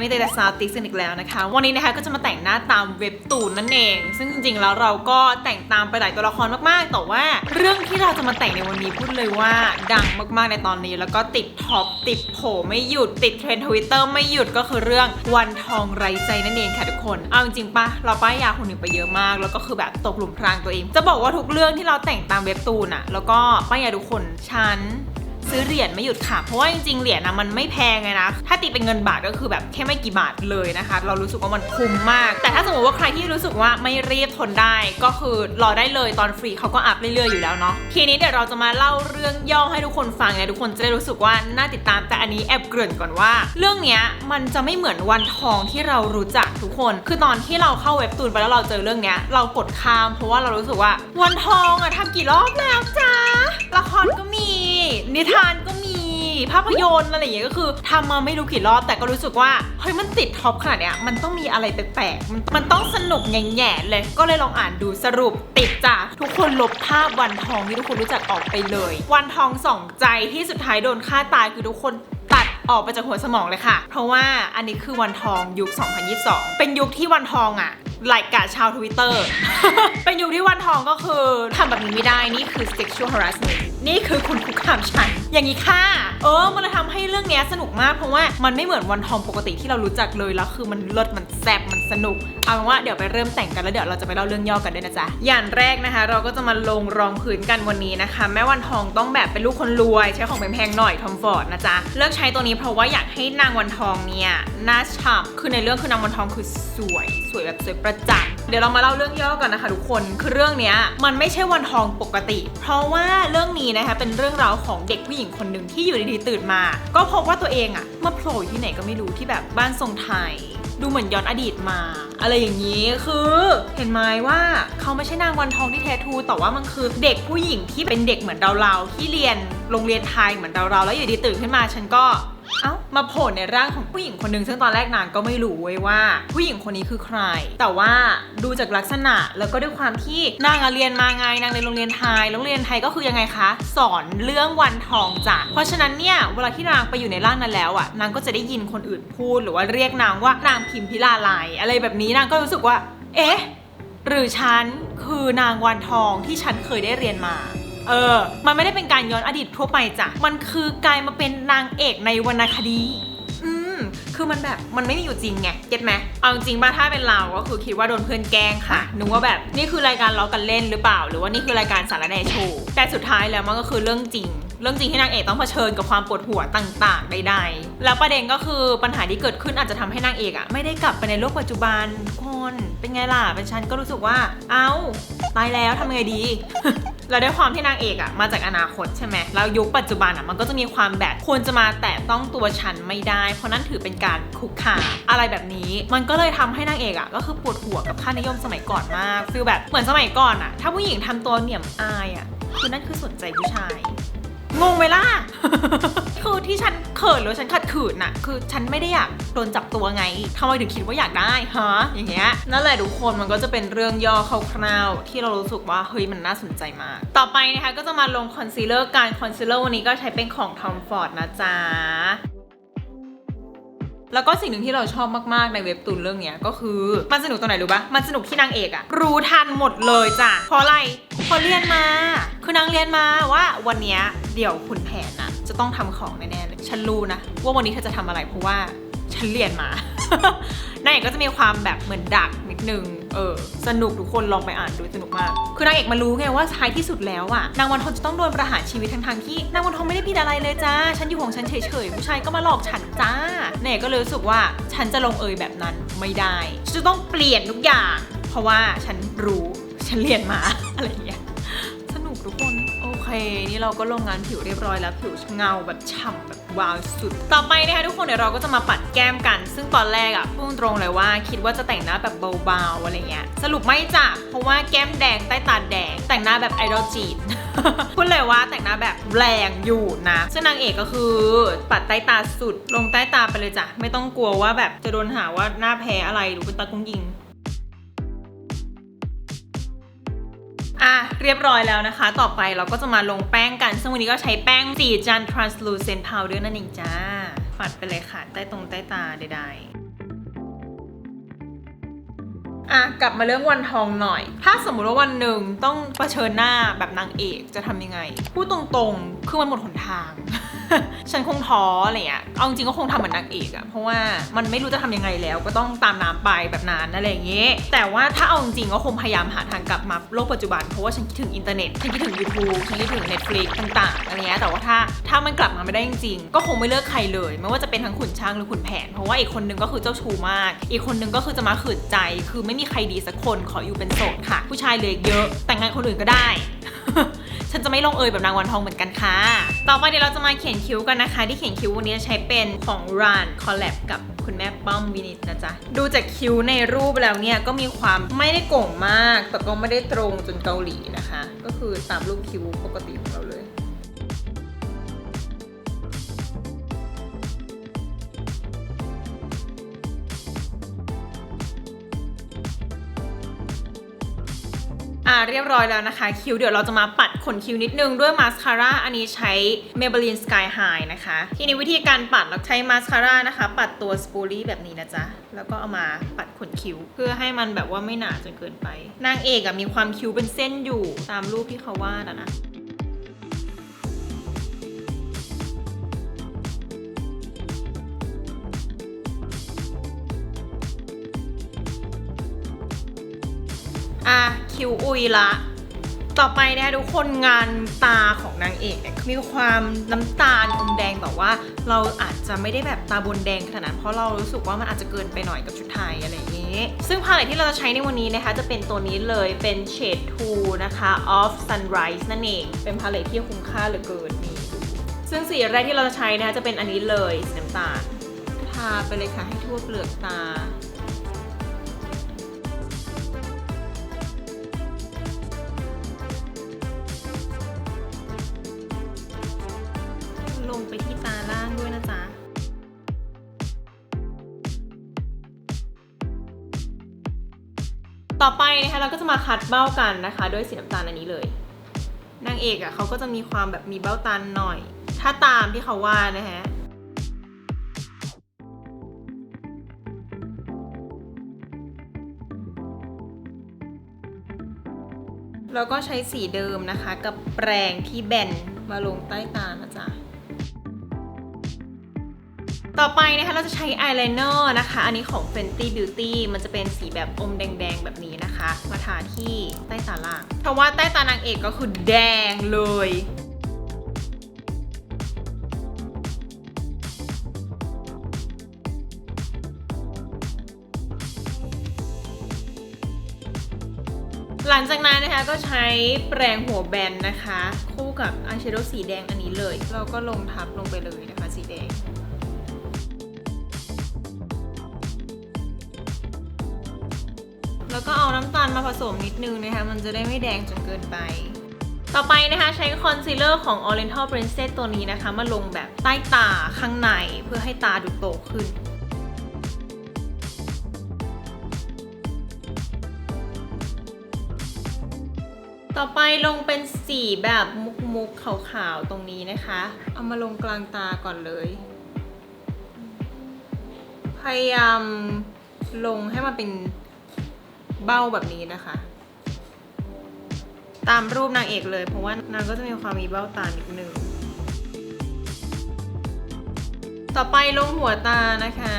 ไม่ได้แต่ซาวติกกันอีกแล้วนะคะ วันนี้นะคะก็จะมาแต่งหน้าตามเว็บตูนนั่นเอง ซึ่งจริงๆแล้วเราก็แต่งตามไปหลายตัวละครมากๆ แต่ว่าเรื่องที่เราจะมาแต่งในวันนี้พูดเลยว่าดังมากๆในตอนนี้ แล้วก็ติดท็อปติดโผไม่หยุดติดเทรนด์ทวิตเตอร์ไม่หยุดก็คือเรื่องวันทองไรใจนั่นเองค่ะทุกคน เอาจริงปะเราป้ายยาคนหนึ่งไปเยอะมาก แล้วก็คือแบบตกหลุมพรางตัวเอง จะบอกว่าทุกเรื่องที่เราแต่งตามเว็บตูนอะแล้วก็ป้ายยาทุกคนฉัน ซื้อเหรียญไม่หยุดค่ะ เพราะว่าจริงๆเหรียญนะมันไม่แพงเลยนะ ถ้าตีเป็นเงินบาทก็คือแบบแค่ไม่กี่บาทเลยนะคะ เรารู้สึกว่ามันคุ้มมาก แต่ถ้าสมมติว่าใครที่รู้สึกว่าไม่รีบทนได้ก็คือรอได้เลยตอนฟรีเขาก็อัพเรื่อยๆอยู่แล้วเนาะ ทีนี้เดี๋ยวเราจะมาเล่าเรื่องย่อให้ทุกคนฟังเนี่ยทุกคนจะได้รู้สึกว่าน่าติดตามแต่อันนี้แอบเกริ่นก่อนว่า เรื่องเนี้ยมันจะไม่เหมือนวันทองที่เรารู้จักทุกคน คือตอนที่เราเข้าเว็บตูนไปแล้วเราเจอเรื่องเนี้ยเรากดข้าม เพราะว่าเรารู้สึกว่าวันทองอะทำกี่รอบแล้วจ้าละครก็ นิทานก็มีภาพยนตร์อะไรอย่างเงี้ยก็คือทำมาไม่รู้กี่รอบแต่ก็รู้สึกว่าเฮ้ยมันติดท็อปขนาดเนี้ยมันต้องมีอะไรแปลกๆมันมันต้องสนุกแง่ๆเลยก็เลยลองอ่านดูสรุปติดจ้ะทุกคนลบภาพวันทองที่ทุกคนรู้จักออกไปเลย วันทองสองใจที่สุดท้ายโดนฆ่าตายคือทุกคนตัดออกไปจากหัวสมองเลยค่ะ เพราะว่าอันนี้คือวันทองยุค 2022 เป็นยุคที่วันทองอะไลกะชาวทวิตเตอร์ เป็นยุคที่วันทองก็คือทำแบบนี้ไม่ได้นี่คือ sexual harassment นี่คือคุณคุกคามฉัน อย่างนี้ค่ะ เออ มันเลยทำให้เรื่องนี้สนุกมากเพราะว่ามันไม่เหมือนวันทองปกติที่เรารู้จักเลยแล้วคือมันเลิศมันแซ่บมันสนุก เอาเป็นว่าเดี๋ยวไปเริ่มแต่งกันแล้วเดี๋ยวเราจะไปเล่าเรื่องย่อกันด้วยนะจ๊ะ อย่างแรกนะคะ เราก็จะมาลงรองพื้นกันวันนี้นะคะ แม่วันทองต้องแบบเป็นลูกคนรวย ใช้ของแพงๆหน่อยทอมฟอร์ดนะจ๊ะ เลือกใช้ตัวนี้เพราะว่าอยากให้นางวันทองเนี่ยหน้าฉ่ำคือในเรื่องคือนางวันทองคือสวย สวยแบบสวยประจักษ์ เดี๋ยวเรามาเล่าเรื่องย่อกันนะคะทุกคนคือเรื่องเนี้ยมันไม่ใช่วันทองปกติ เพราะว่าเรื่องนี้นะคะเป็นเรื่องราวของเด็กผู้หญิงคนหนึ่งที่อยู่ดีๆตื่นมา ก็พบว่าตัวเองอะมาโผล่อยู่ที่ไหนก็ไม่รู้ที่แบบบ้านทรงไทยดูเหมือนย้อนอดีตมา อะไรอย่างนี้คือเห็นไหมว่าเขาไม่ใช่นางวันทองที่แท้ทูแต่ว่ามันคือเด็กผู้หญิงที่เป็นเด็กเหมือนเราๆที่เรียนโรงเรียนไทยเหมือนเราๆแล้วอยู่ดีตื่นขึ้นมาฉันก็ เอ้ามาโผล่ในร่างของผู้หญิงคนหนึ่งซึ่งตอนแรกนางก็ไม่รู้เว้ยว่า ผู้หญิงคนนี้คือใคร แต่ว่าดูจากลักษณะแล้วก็ด้วยความที่นางเรียนมาไงนางเรียนโรงเรียนไทยโรงเรียนไทยก็คือยังไงคะ สอนเรื่องวันทองจ้ะเพราะฉะนั้นเนี่ยเวลาที่นางไปอยู่ในร่างนั้นแล้วอะนางก็จะได้ยินคนอื่นพูด หรือว่าเรียกนางว่านางพิมพิลาไลยอะไรแบบนี้นางก็รู้สึกว่า เอ๊ะหรือฉันคือนางวันทองที่ฉันเคยได้เรียนมา เออ มันไม่ได้เป็นการย้อนอดีตทั่วไปจ้ะ มันคือกลายมาเป็นนางเอกในวรรณคดี อืม คือมันแบบมันไม่มีอยู่จริงไง เก็ตไหมเอาจริงป่ะถ้าเป็นเราก็คือคิดว่าโดนเพื่อนแกล้งค่ะนึกว่าแบบนี่คือรายการล้อกันเล่นหรือเปล่า หรือว่านี่คือรายการสารแหนโชว์แต่สุดท้ายแล้วมันก็คือเรื่องจริง เรื่องจริงที่นางเอกต้องเผชิญกับความปวดหัวต่างๆใดๆ แล้วประเด็นก็คือปัญหาที่เกิดขึ้นอาจจะทำให้นางเอกอะไม่ได้กลับไปในโลกปัจจุบันคนเป็นไงล่ะเป็นฉันก็รู้สึกว่า เอ้าตายแล้วทำไงดีแล้วด้วยความที่นางเอกอะมาจากอนาคตใช่ไหมแล้วยุคปัจจุบันอะมันก็จะมีความแบบควรจะมาแตะต้องตัวฉันไม่ได้ เพราะนั่นถือเป็นการคุกคามอะไรแบบนี้ มันก็เลยทำให้นางเอกอะก็คือปวดหัวกับค่านิยมสมัยก่อนมากฟีลแบบเหมือนสมัยก่อนอะถ้าผู้หญิงทำตัวเหนี่ยมอายอะคือนั่นคือสนใจผู้ชาย งงไหมล่ะ คือที่ฉันเขินหรือฉันขัดขืนน่ะ คือฉันไม่ได้อยากโดนจับตัวไงทำไมถึงคิดว่าอยากได้ฮะอย่างเงี้ยนั่นแหละทุกคนมันก็จะเป็นเรื่องย่อคร่าวๆที่เรารู้สึกว่าเฮ้ยมันน่าสนใจมาก ต่อไปนะคะก็จะมาลงคอนซีลเลอร์การคอนซีลเลอร์วันนี้ก็ใช้เป็นของ Tom Ford นะจ๊ะ แล้วก็สิ่งหนึ่งที่เราชอบมากๆในเว็บตูนเรื่องเนี้ยก็คือ มันสนุกตรงไหนรู้ปะมันสนุกที่นางเอกอะรู้ทันหมดเลยจ้ะเพราะอะไรเพราะเรียนมา คือนางเรียนมาว่าวันเนี้ยเดี๋ยวคุณแผนอะจะต้องทำของแน่ๆเลยฉันรู้นะว่าวันนี้เธอจะทำอะไรเพราะว่าฉันเรียนมา นางเอกก็จะมีความแบบเหมือนดักนิดนึง เออ สนุกทุกคนลองไปอ่านดูสนุกมาก คือนางเอกมารู้ไงว่าท้ายที่สุดแล้วอะนางวันทองจะต้องโดนประหารชีวิตทั้งๆที่นางวันทองไม่ได้ผิดอะไรเลยจ้า ฉันอยู่ของฉันเฉยๆผู้ชายก็มาหลอกฉันจ้านางเอกก็เลยรู้สึกว่าฉันจะลงเอยแบบนั้นไม่ได้ฉันจะต้องเปลี่ยนทุกอย่าง เพราะว่าฉันรู้ฉันเรียนมาอะไรอย่างเงี้ยสนุกทุกคน นี่เราก็ลงงานผิวเรียบร้อยแล้วผิวเงาแบบฉ่ำแบบว้าวสุด ต่อไปนะคะทุกคนเดี๋ยวเราก็จะมาปัดแก้มกัน ซึ่งตอนแรกอะพูดตรงเลยว่าคิดว่าจะแต่งหน้าแบบเบาๆอะไรเงี้ยสรุปไม่จ้ะเพราะว่าแก้มแดงใต้ตาแดง แต่งหน้าแบบไอดอลจีนพูดเลยว่าแต่งหน้าแบบแรงอยู่นะ ซึ่งนางเอกก็คือปัดใต้ตาสุด ลงใต้ตาไปเลยจ้ะไม่ต้องกลัวว่าแบบจะโดนหาว่าหน้าแพ้อะไรหรือเป็นตากุ้งยิง อะเรียบร้อยแล้วนะคะ ต่อไปเราก็จะมาลงแป้งกัน ซึ่งวันนี้ก็ใช้แป้งสีจัน translucent powder นั่นเองจ้าฝัดไปเลยค่ะ ใต้ตรงใต้ตาใดๆอะกลับมาเรื่องวันทองหน่อย ถ้าสมมุติว่าวันหนึ่งต้องเผชิญหน้าแบบนางเอกจะทำยังไง พูดตรงๆ คือมันหมดหนทาง ฉันคงท้ออะไรเงี้ยเอาจริงก็คงทำเหมือนนางเอกอะเพราะว่ามันไม่รู้จะทำยังไงแล้ว ก็ต้องตามน้ำไปแบบนั้นอะไรอย่างเงี้ยแต่ว่าถ้าเอาจริงก็คงพยายามหาทางกลับมาโลกปัจจุบัน เพราะว่าฉันคิดถึงอินเทอร์เน็ตฉันคิดถึง YouTube ฉันคิดถึง Netflix ต่างๆอะไรเงี้ยแต่ว่าถ้าถ้ามันกลับมาไม่ได้จริงๆก็คงไม่เลือกใครเลย ไม่ว่าจะเป็นทั้งขุนช้างหรือขุนแผน เพราะว่าอีกคนนึงก็คือเจ้าชู้มาก อีกคนนึงก็คือจะมาขืนใจ คือไม่มีใครดีสักคนขออยู่เป็นโสดค่ะ ผู้ชายเหลยเยอะ แต่งงานคนอื่นก็ได้ ฉันจะไม่ลงเอยแบบนางวันทองเหมือนกันค่ะ ต่อไปเดี๋ยวเราจะมาเขียนคิ้วกันนะคะ ที่เขียนคิ้ววันนี้จะใช้เป็นของรานคอลแลบกับคุณแม่ป้อมวินิตนะจ๊ะ ดูจากคิ้วในรูปแล้วเนี่ยก็มีความไม่ได้โก่งมาก แต่ก็ไม่ได้ตรงจนเกาหลีนะคะ ก็คือตามรูปคิ้วปกติของเราเลย อ่าเรียบร้อยแล้วนะคะ คิ้วเดี๋ยวเราจะมาปัดขนคิ้วนิดนึงด้วยมาสคาร่าอันนี้ใช้ Maybelline Sky High นะคะ ทีนี้วิธีการปัดเราใช้มาสคาร่านะคะ ปัดตัวสปูลี่แบบนี้นะจ๊ะ แล้วก็เอามาปัดขนคิ้ว เพื่อให้มันแบบว่าไม่หนาจนเกินไป นางเอกอะมีความคิ้วเป็นเส้นอยู่ตามรูปที่เขาวาดอะนะอะ คิวอุยละ ต่อไปนะคะทุกคนงานตาของนางเอกเนี่ยมีความน้ำตาลอมแดงแต่ว่าเราอาจจะไม่ได้แบบตาบนแดงขนาดนั้นเพราะเรารู้สึกว่ามันอาจจะเกินไปหน่อยกับชุดไทยอะไรอย่างนี้ ซึ่งพาเลตที่เราจะใช้ในวันนี้นะคะ จะเป็นตัวนี้เลยเป็น Shade 2นะคะ of Sunrise นั่นเอง เป็นพาเลตที่คุ้มค่าเหลือเกินนี่ซึ่งสีแรกที่เราจะใช้นะคะจะเป็นอันนี้เลยสีน้ำตาลทาไปเลยค่ะให้ทั่วเปลือกตา ต่อไปนะคะเราก็จะมาคัดเบ้ากันนะคะ ด้วยสีน้ำตาลอันนี้เลยนางเอกอะ่ะเขาก็จะมีความแบบมีเบ้าตาหน่อย ถ้าตามที่เขาว่านะฮะแล้วก็ใช้สีเดิมนะคะ กับแปรงที่แบนมาลงใต้ตานะจ๊ะ ต่อไปนะคะเราจะใช้อายไลเนอร์นะคะ อันนี้ของ Fenty Beauty มันจะเป็นสีแบบอมแดงๆ แบบนี้นะคะ มาทาที่ใต้ตาล่าง เพราะว่าใต้ตานางเอกก็คือแดงเลยหลังจากนั้นนะคะก็ใช้แปรงหัวแบนนะคะ คู่กับอายแชโดว์สีแดงอันนี้เลย เราก็ลงทับลงไปเลยนะคะสีแดง แล้วก็เอาน้ำตาลมาผสมนิดนึงนะคะ มันจะได้ไม่แดงจนเกินไป ต่อไปนะคะใช้คอนซีลเลอร์ของ Oriental Princess ตัวนี้นะคะ มาลงแบบใต้ตาข้างในเพื่อให้ตาดูโตขึ้นต่อไปลงเป็นสีแบบมุกๆขาวๆตรงนี้นะคะ เอามาลงกลางตาก่อนเลย พยายามลงให้มันเป็น เบ้าแบบนี้นะคะ ตามรูปนางเอกเลย เพราะว่านางก็จะมีความมีเบ้าตานิดนึงต่อไปลงหัวตานะคะ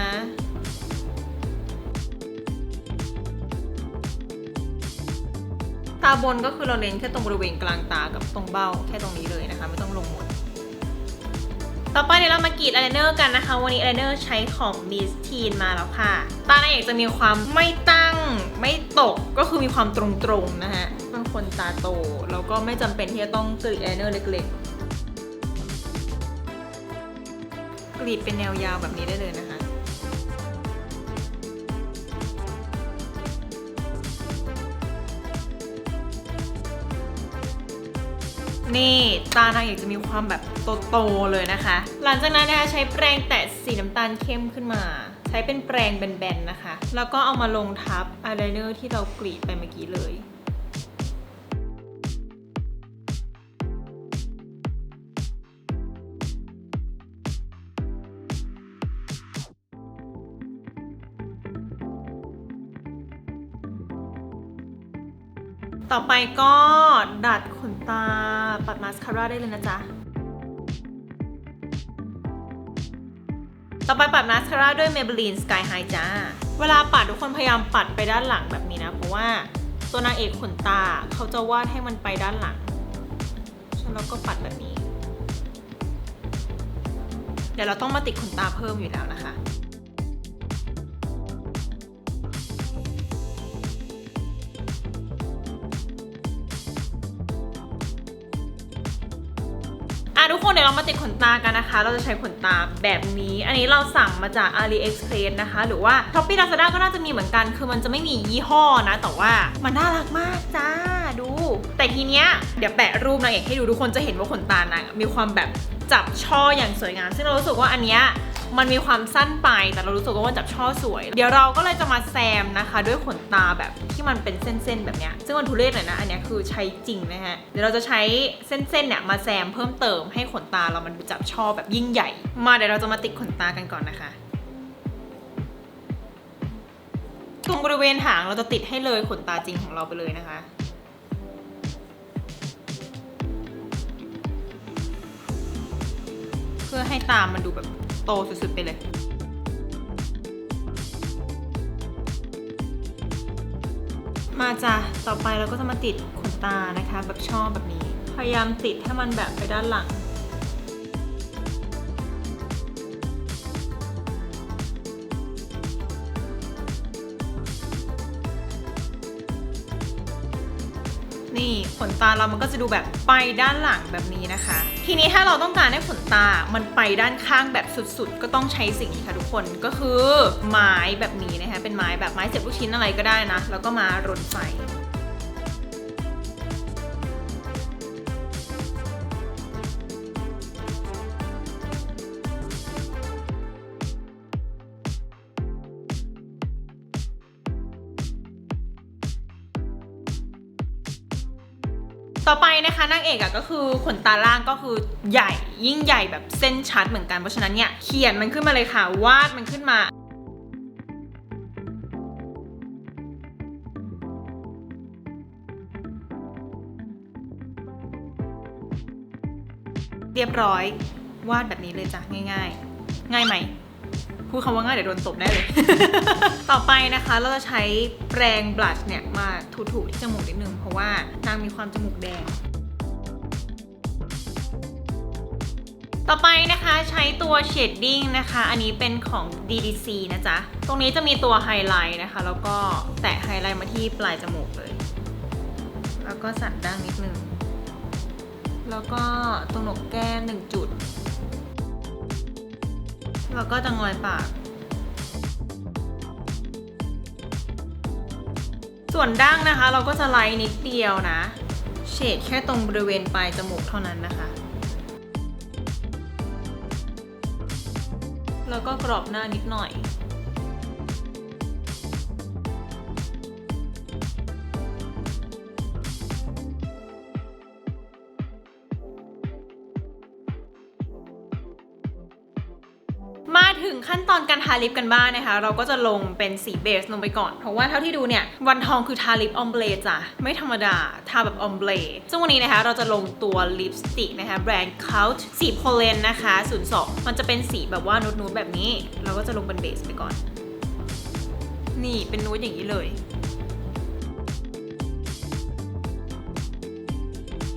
ตาบนก็คือเราเน้นแค่ตรงบริเวณกลางตากับตรงเบ้าแค่ตรงนี้เลยนะคะ ไม่ต้องลงหมด ต่อไปเดี๋ยวเรามากรีดอายไลเนอร์กันนะคะ วันนี้อายไลเนอร์ใช้ของ Miss Teen มาแล้วค่ะ ตานาเอกจะมีความไม่ตั้ง ไม่ตกก็คือมีความตรงๆนะฮะบางคนตาโต แล้วก็ไม่จำเป็นที่จะต้องกรีดอายไลเนอร์เล็กๆ กรีดเป็นแนวยาวแบบนี้ได้เลยนะคะนี่ตานางเอกจะมีความแบบ โตๆเลยนะคะ หลังจากนั้นนะคะใช้แปรงแตะสีน้ำตาลเข้มขึ้นมา ใช้เป็นแปรงแบนๆนะคะ แล้วก็เอามาลงทับอายไลเนอร์ที่เรากรีดไปเมื่อกี้เลยต่อไปก็ดัดขนตาปัดมาสคาร่าได้เลยนะจ๊ะ ต่อไปปัดมาสคาร่าด้วย Maybelline Sky High จ้า เวลาปัดทุกคนพยายามปัดไปด้านหลังแบบนี้นะ เพราะว่าตัวนางเอกขนตาเขาจะวาดให้มันไปด้านหลังฉะนันเราก็ปัดแบบนี้ เดี๋ยวเราต้องมาติดขนตาเพิ่มอยู่แล้วนะคะ นเดี๋ยวเรามาติดขนตากันนะคะ เราจะใช้ขนตาแบบนี้ อันนี้เราสั่งมาจาก AliExpress นะคะ หรือว่า Shopee Lazada ก็น่าจะมีเหมือนกัน คือมันจะไม่มียี่ห้อนะ แต่ว่ามันน่ารักมากจ้าดู แต่ทีเนี้ยเดี๋ยวแปะรูปนางเอกให้ดูทุกคนจะเห็นว่าขนตานางมีความแบบจับช่ออย่างสวยงาม ซึ่งเรารู้สึกว่าอันเนี้ย มันมีความสั้นไปแต่เรารู้สึกว่ามันจับช่อสวย เดี๋ยวเราก็เลยจะมาแซมนะคะ ด้วยขนตาแบบที่มันเป็นเส้นๆแบบเนี้ยซึ่งมันทุเรศหน่อยนะอันนี้คือใช้จริงนะฮะเดี๋ยวเราจะใช้เส้นๆเนี่ยมาแซมเพิ่มเติมให้ขนตาเรามันดูจับช่อแบบยิ่งใหญ่ มาเดี๋ยวเราจะมาติดขนตากันก่อนนะคะตรงบริเวณหางเราจะติดให้เลยขนตาจริงของเราไปเลยนะคะเพื่อให้ตามมันดูแบบ โตสุดๆไปเลย มาจ้ะ ต่อไปเราก็จะมาติดขนตานะคะ แบบชอบแบบนี้ พยายามติดให้มันแบบไปด้านหลัง นี่ขนตาเรามันก็จะดูแบบไปด้านหลังแบบนี้นะคะ ทีนี้ถ้าเราต้องการให้ขนตา มันไปด้านข้างแบบสุดๆ ก็ต้องใช้สิ่งนี้ค่ะทุกคนก็คือไม้แบบนี้นะคะเป็นไม้แบบไม้เสียบลูกชิ้นอะไรก็ได้นะ แล้วก็มารดไฟ ต่อไปนะคะนางเอกอะก็คือขนตาล่างก็คือใหญ่ยิ่งใหญ่แบบเส้นชัดเหมือนกันเพราะฉะนั้นเนี่ยเขียนมันขึ้นมาเลยค่ะวาดมันขึ้นมาเรียบร้อยวาดแบบนี้เลยจ้ะง่าย ๆ ง่ายไหม พูดคำว่าง่ายเดี๋ยวโดนตบได้เลย ต่อไปนะคะเราจะใช้แปรงบลัชเนี่ยมาถูๆที่จมูกนิดนึง เพราะว่านางมีความจมูกแดง ต่อไปนะคะใช้ตัวเชดดิ้งนะคะ อันนี้เป็นของ DDC นะจ๊ะ ตรงนี้จะมีตัวไฮไลท์นะคะ แล้วก็แตะไฮไลท์มาที่ปลายจมูกเลย แล้วก็สั่นด้านนิดนึง แล้วก็ตรงหนกแก้มหนึ่งจุด แล้วก็จะงอยปาก ส่วนดั้งนะคะ เราก็จะไล่นิดเดียวนะ เฉดแค่ตรงบริเวณปลายจมูกเท่านั้นนะคะ แล้วก็กรอบหน้านิดหน่อย ขั้นตอนการทาลิปกันบ้างนะคะ เราก็จะลงเป็นสีเบสลงไปก่อน เพราะว่าเท่าที่ดูเนี่ยวันทองคือทาลิปออมเบลจ้ะไม่ธรรมดา ทาแบบออมเบลซึ่งวันนี้นะคะเราจะลงตัวลิปสติกนะคะแบรนด์ Couch สีโพเลนนะคะ02มันจะเป็นสีแบบว่านูดๆแบบนี้ เราก็จะลงเป็นเบสไปก่อน นี่เป็นนูดอย่างนี้เลย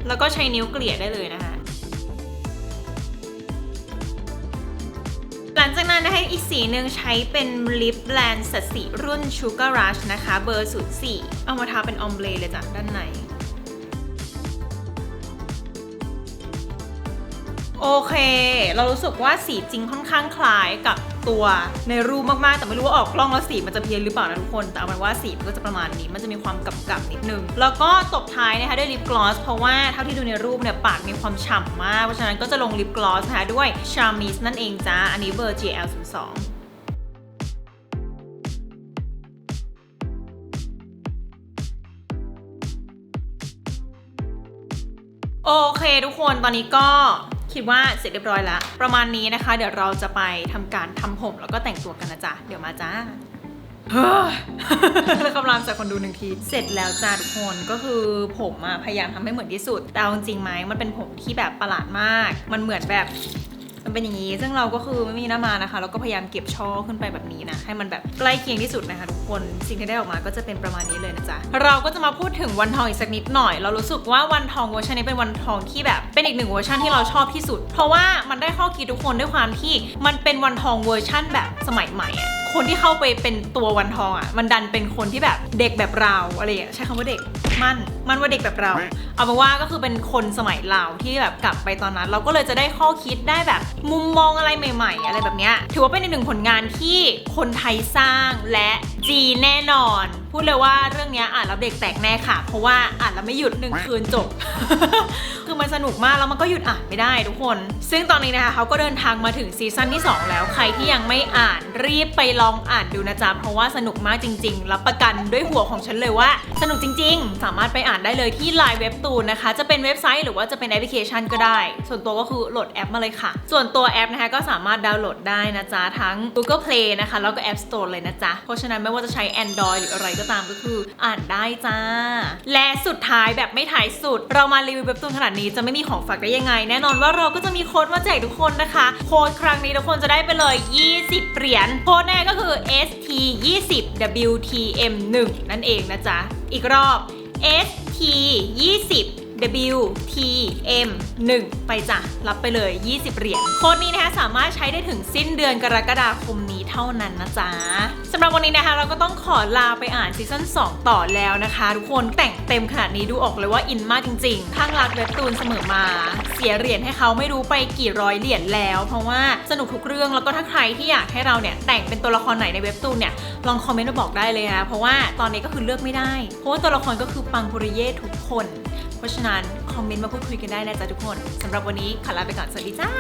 แล้วก็ใช้นิ้วเกลี่ยได้เลยนะคะ ลังจากนั้นนะคะอีกสีหนึ่งใช้เป็นลิปแลนด์สัดสีรุ่น Sugar Rush นะคะเบอร์04เอามาทาเป็นออมเบลเลยจ้ะด้านในโอเค เรารู้สึกว่าสีจริงค่อนข้างคล้ายกับ ตัวในรูปมากๆ แต่ไม่รู้ว่าออกกล้องแล้วสีมันจะเพี้ยนหรือเปล่านะทุกคน แต่เอาเป็นว่าสีมันก็จะประมาณนี้ มันจะมีความกำกับนิดนึง แล้วก็ตบท้ายนะคะด้วยลิปกลอส เพราะว่าเท่าที่ดูในรูปเนี่ยปากมีความฉ่ำมาก เพราะฉะนั้นก็จะลงลิปกลอสนะคะด้วย charmis นั่นเองจ้า อันนี้เบอร์ GL02 โอเคทุกคนตอนนี้ก็ คิดว่าเสร็จเรียบร้อยแล้ว ประมาณนี้นะคะ เดี๋ยวเราจะไปทำการทำผมแล้วก็แต่งตัวกันนะจ๊ะ เดี๋ยวมาจ้าเฮ้ยแล้วคำรามจากคนดูหนึ่งที เสร็จแล้วจ้าทุกคนก็คือผมอะพยายามทำให้เหมือนที่สุด แต่เอาจริงไหมมันเป็นผมที่แบบประหลาดมาก มันเหมือนแบบมัน เป็นอย่างนี้ ซึ่งเราก็คือไม่มีหน้ามานะคะ เราก็พยายามเก็บช่อขึ้นไปแบบนี้นะ ให้มันแบบใกล้เคียงที่สุดนะคะทุกคน สิ่งที่ได้ออกมาก็จะเป็นประมาณนี้เลยนะจ๊ะ เราก็จะมาพูดถึงวันทองอีกสักนิดหน่อย เรารู้สึกว่าวันทองเวอร์ชันนี้เป็นวันทองที่แบบเป็นอีกหนึ่งเวอร์ชันที่เราชอบที่สุด เพราะว่ามันได้ข้อคิดทุกคนด้วยความที่มันเป็นวันทองเวอร์ชันแบบสมัยใหม่อะ คนที่เข้าไปเป็นตัววันทองอะ มันดันเป็นคนที่แบบเด็กแบบเราอะไรอย่างเงี้ยใช้คำว่าเด็กมั่นมั่นว่าเด็กแบบเรา เอาเป็นว่าก็คือเป็นคนสมัยเราที่แบบกลับไปตอนนั้น เราก็เลยจะได้ข้อคิดได้แบบ มุมมองอะไรใหม่ ๆ อะไรแบบเนี้ยถือว่าเป็นอีกหนึ่งผลงานที่คนไทยสร้างและ จีแน่นอน พูดเลยว่าเรื่องนี้อ่านแล้วเด็กแตกแน่ค่ะ เพราะว่าอ่านแล้วไม่หยุดหนึ่งคืนจบ คือมันสนุกมากแล้วมันก็หยุดอ่านไม่ได้ทุกคน ซึ่งตอนนี้นะคะเขาก็เดินทางมาถึงซีซั่นที่ 2 แล้วใครที่ยังไม่อ่านรีบไปลองอ่านดูนะจ๊ะเพราะว่าสนุกมากจริง ๆ รับประกันด้วยหัวของฉันเลยว่า สนุกจริงๆ สามารถไปอ่านได้เลยที่ Line เว็บตูนนะคะ จะเป็นเว็บไซต์หรือว่าจะเป็นแอปพลิเคชันก็ได้ ส่วนตัวก็คือโหลดแอปมาเลยค่ะ ส่วนตัวแอปนะคะก็สามารถดาวน์โหลดได้นะจ๊ะ ทั้ง Google Play นะคะ แล้วก็ App Store เลยนะจ๊ะ เพราะฉะนั้นไม่ว่าจะใช้ Android หรืออะไรก็ตามก็คืออ่านได้จ้า และสุดท้ายแบบไม่ถ่ายสุด เรามารีวิวเว็บตูนขนาดนี้จะไม่มีของฝากได้ยังไง แน่นอนว่าเราก็จะมีโค้ดมาแจกทุกคนนะคะ โค้ดครั้งนี้ทุกคนจะได้ไปเลย 20 เหรียญ โค้ดแน่ก็คือ ST 20 WTM 1นั่นเองนะจ๊ะอีกรอบ ST 20 WTM 1 ไปจ้ะ รับไปเลย 20 เหรียญ โค้ดนี้นะคะสามารถใช้ได้ถึงสิ้นเดือนกรกฎาคมนี้เท่านั้นนะจ๊ะสำหรับวันนี้นะคะ เราก็ต้องขอลาไปอ่านซีซั่น2 ต่อแล้วนะคะ ทุกคนแต่งเต็มขนาดนี้ดูออกเลยว่าอินมากจริงๆข้างรักเว็บตูนเสมอมา เสียเหรียญให้เขาไม่รู้ไปกี่ร้อยเหรียญแล้ว เพราะว่าสนุกทุกเรื่องแล้วก็ถ้าใครที่อยากให้เราเนี่ยแต่งเป็นตัวละครไหนในเว็บตูนเนี่ยลองคอมเมนต์มาบอกได้เลยนะเพราะว่าตอนนี้ก็คือเลือกไม่ได้ เพราะว่าตัวละครก็คือปังปุริเย่ทุกคน เพราะฉะนั้นคอมเมนต์มาพูดคุยกันได้นะจ๊ะทุกคนสำหรับวันนี้ขอลาไปก่อนสวัสดีจ้า